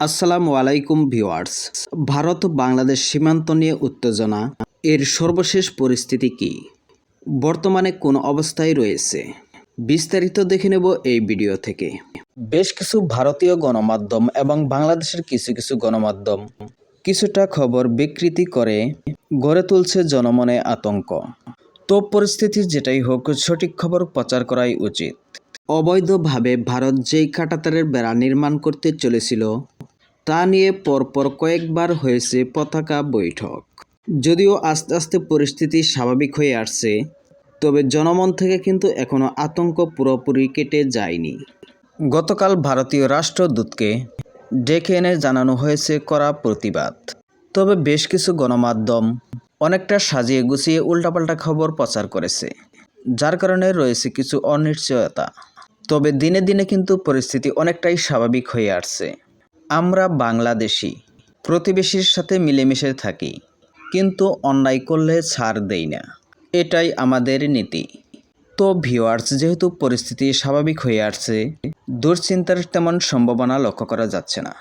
আসসালামু আলাইকুম ভিউয়ার্স। ভারত বাংলাদেশ সীমান্ত নিয়ে উত্তেজনা, এর সর্বশেষ পরিস্থিতি কি? বর্তমানে কোন অবস্থায় রয়েছে? বিস্তারিত দেখে নেব এই ভিডিও থেকে। বেশ কিছু ভারতীয় গণমাধ্যম এবং বাংলাদেশের কিছু কিছু গণমাধ্যম কিছুটা খবর বিকৃতি করে গড়ে তুলছে জনমনে আতঙ্ক। তো পরিস্থিতি যেটাই হোক, সঠিক খবর প্রচার করাই উচিত। অবৈধভাবে ভারত যেই কাটাতারের বেড়া নির্মাণ করতে চলেছিল, তা নিয়ে পরপর কয়েকবার হয়েছে পতাকা বৈঠক। যদিও আস্তে আস্তে পরিস্থিতি স্বাভাবিক হয়ে আসছে, তবে জনমন থেকে কিন্তু এখনও আতঙ্ক পুরোপুরি কেটে যায়নি। গতকাল ভারতীয় রাষ্ট্রদূতকে ডেকে এনে জানানো হয়েছে করা প্রতিবাদ। তবে বেশ কিছু গণমাধ্যম অনেকটা সাজিয়ে গুছিয়ে উল্টাপাল্টা খবর প্রচার করেছে, যার কারণে রয়েছে কিছু অনিশ্চয়তা। তবে দিনে দিনে কিন্তু পরিস্থিতি অনেকটাই স্বাভাবিক হয়ে আসছে। আমরা বাংলাদেশি, প্রতিবেশীর সাথে মিলেমিশে থাকি, কিন্তু অন্যায় করলে ছাড় দেই না। এটাই আমাদের নীতি। তো ভিওয়ার্স যেহেতু পরিস্থিতি স্বাভাবিক হয়ে আসছে, দুশ্চিন্তার তেমন সম্ভাবনা লক্ষ্য করা যাচ্ছে না।